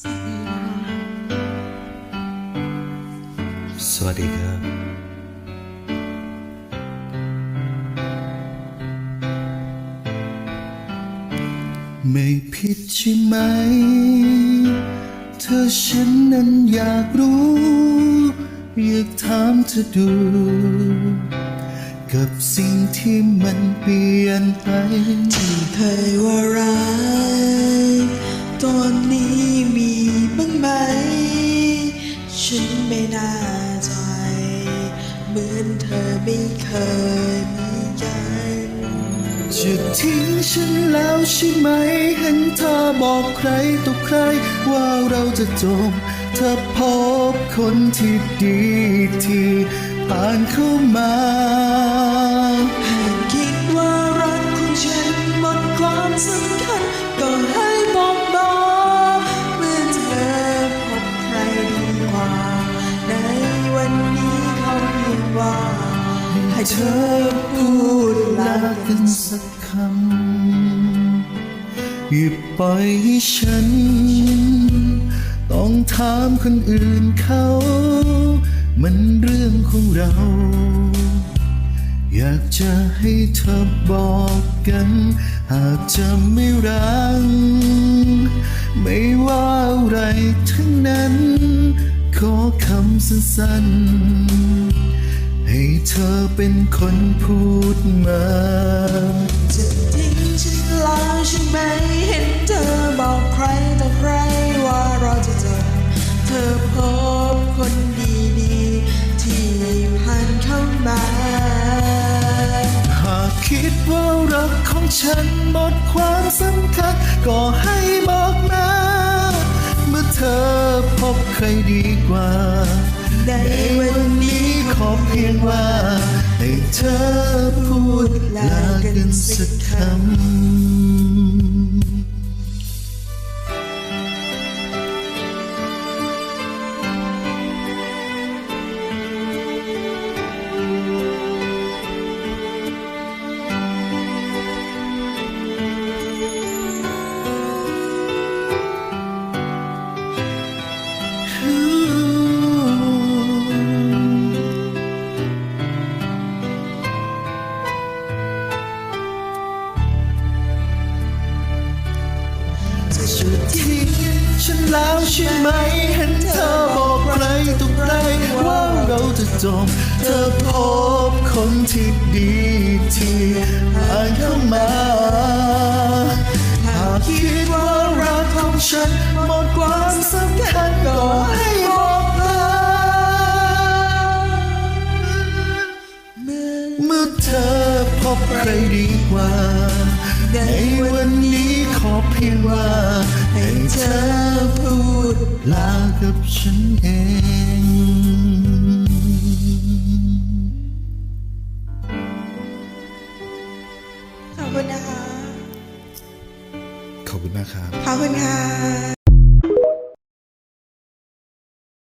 สวัสดีค่ะสวัสดีครับ ไม่ผิดใช่ไหม เธอฉันนั้นอยากรู้ อยากถามเธอดู กับสิ่งที่มันเปลี่ยนไปที่เคยว่าร้า ฉันไม่น่าใจ เหมือนเธอไม่เคยมีกันจะทิ้งฉันแล้วใช่ไหม เห็นเธอบอกใครต่อใคร ว่าเราจะจบเธอพบคนที่ดีที่ผ่านเข้ามา เธอพูดลากันสักคำอย่าปล่อยให้ฉัน ต้องถามคนอื่นเขา มันเรื่องของเรา อยากจะให้เธอบอกกัน หากจะไม่รักไม่ว่าอะไรทั้งนั้น ขอคำสั้นๆ ให้เธอเป็นคนพูดมาจะทิ้งฉันแล้วใช่ไหมเห็นเธอบอกใครต่อใครว่าเราจะเจอเธอพบคนดีๆ ที่ผ่านเข้ามา หากคิดว่ารักของฉันหมดความสำคัญก็ให้บอกมาเมื่อเธอพบใครดีกว่าในวันนี้ข งว่าให้เธอพูดลากันสักคำ ฉันแล้วใช่ไหมเห็นเธอบอกใครต่อใครว่าเราจะจบ เธอพบคนที่ดีที่ผ่านเข้ามาหากคิดว่ารักของฉันหมดความสำคัญก็ให้บอกลาเมื่อเธอพบใครดีกว่า ในวันนี้ขอเพียงว่า ให้เธอพูดลากับฉันเองขอบคุณนะคะ ขอบคุณมากครับ ขอบคุณค่ะ